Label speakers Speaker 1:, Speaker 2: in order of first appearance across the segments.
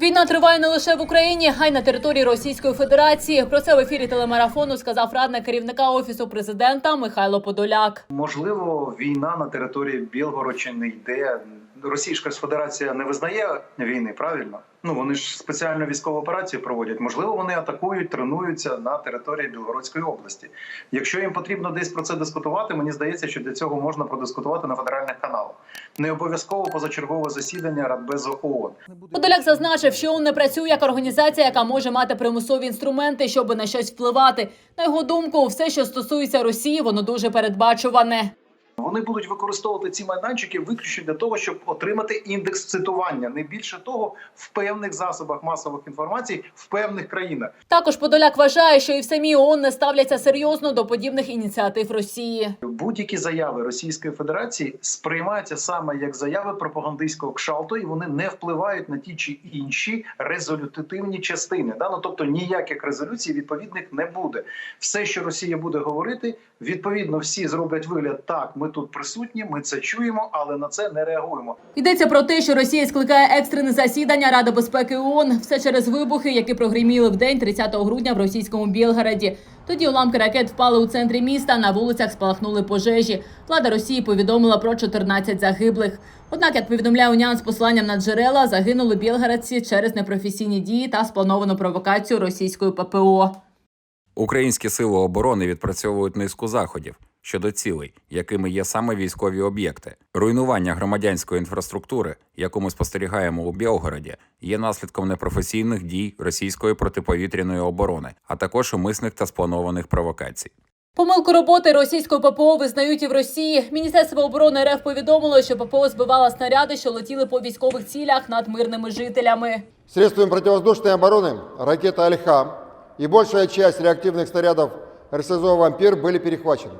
Speaker 1: Війна триває не лише в Україні, а й на території Російської Федерації. Про це в ефірі телемарафону сказав радник керівника офісу президента Михайло Подоляк.
Speaker 2: Можливо, війна на території Білгородщини йде. Російська Федерація не визнає війни, правильно? Ну вони ж спеціальну військову операцію проводять. Можливо, вони атакують, тренуються на території Білгородської області. Якщо їм потрібно десь про це дискутувати, мені здається, що для цього можна продискутувати на федеральних каналах. Не обов'язково позачергове засідання Радбезу ООН.
Speaker 1: Подоляк зазначив, що ООН не працює як організація, яка може мати примусові інструменти, щоб на щось впливати. На його думку, все, що стосується Росії, воно дуже передбачуване.
Speaker 2: Вони будуть використовувати ці майданчики виключно для того, щоб отримати індекс цитування, не більше того, в певних засобах масових інформацій в певних країнах.
Speaker 1: Також Подоляк вважає, що і в самій ООН не ставляться серйозно до подібних ініціатив Росії.
Speaker 2: Будь-які заяви Російської Федерації сприймаються саме як заяви пропагандистського кшалту, і вони не впливають на ті чи інші резолютивні частини. Да? Ну, тобто ніяких резолюцій відповідних не буде. Все, що Росія буде говорити, відповідно всі зроблять вигляд так. Ми тут присутні, ми це чуємо, але на це не реагуємо.
Speaker 1: Йдеться про те, що Росія скликає екстрене засідання Ради безпеки ООН. Все через вибухи, які прогриміли в день 30 грудня в російському Білгороді. Тоді уламки ракет впали у центрі міста. На вулицях спалахнули пожежі. Влада Росії повідомила про 14 загиблих. Однак, як повідомляє Уніан з посиланням на джерела, загинули білгородці через непрофесійні дії та сплановану провокацію російської ППО.
Speaker 3: Українські сили оборони відпрацьовують низку заходів щодо цілей, якими є саме військові об'єкти. Руйнування громадянської інфраструктури, яку ми спостерігаємо у Білгороді, є наслідком непрофесійних дій російської протиповітряної оборони, а також умисних та спланованих провокацій.
Speaker 1: Помилку роботи російської ППО визнають і в Росії. Міністерство оборони РФ повідомило, що ППО збивала снаряди, що летіли по військових цілях над мирними жителями.
Speaker 4: Средствами противовоздушной обороны ракета «Альха» и большая часть реактивных снарядов РСЗО «Вампир» были перехвачены.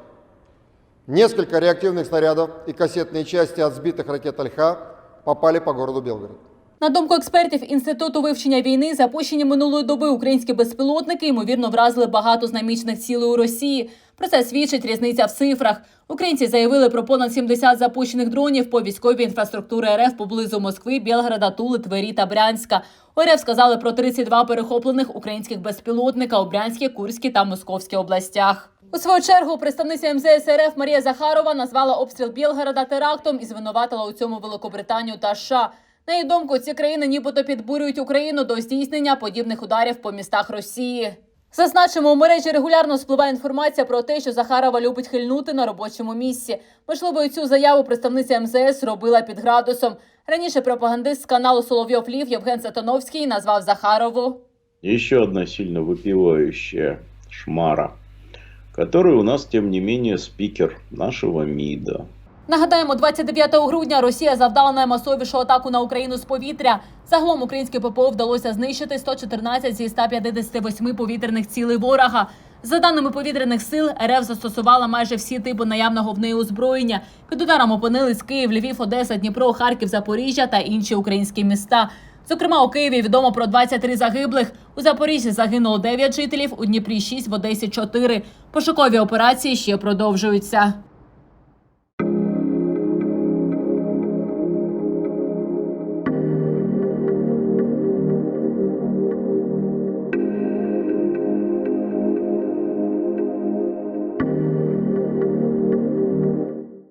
Speaker 4: Несколько реактивных снарядов и кассетные части от сбитых ракет «Альха» попали по городу Белгород.
Speaker 1: На думку експертів інституту вивчення війни, запущені минулої доби українські безпілотники ймовірно вразили багато з намічених цілей у Росії. Про це свідчить різниця в цифрах. Українці заявили про понад 70 запущених дронів по військовій інфраструктурі РФ поблизу Москви, Білгорода, Тули, Твері та Брянська. У РФ сказали про 32 перехоплених українських безпілотника у Брянській, Курській та Московській областях. У свою чергу представниця МЗС РФ Марія Захарова назвала обстріл Білгорода терактом і звинуватила у цьому Великобританію та США. На її думку, ці країни нібито підбурюють Україну до здійснення подібних ударів по містах Росії. Зазначимо, у мережі регулярно спливає інформація про те, що Захарова любить хильнути на робочому місці. Можливо, і цю заяву представниця МЗС робила під градусом. Раніше пропагандист з каналу Соловйов Лів Євген Сатановський назвав Захарову
Speaker 5: Еще одна сильно выпивающая шмара, который у нас, тем не менее, спикер нашего МИДа.
Speaker 1: Нагадаємо, 29 грудня Росія завдала наймасовішу атаку на Україну з повітря. Загалом українське ППО вдалося знищити 114 зі 158 повітряних цілей ворога. За даними повітряних сил, РФ застосувала майже всі типи наявного в неї озброєння. Під ударом опинились Київ, Львів, Одеса, Дніпро, Харків, Запоріжжя та інші українські міста. Зокрема, у Києві відомо про 23 загиблих. У Запоріжжі загинуло 9 жителів, у Дніпрі 6, в Одесі 4. Пошукові операції ще продовжуються.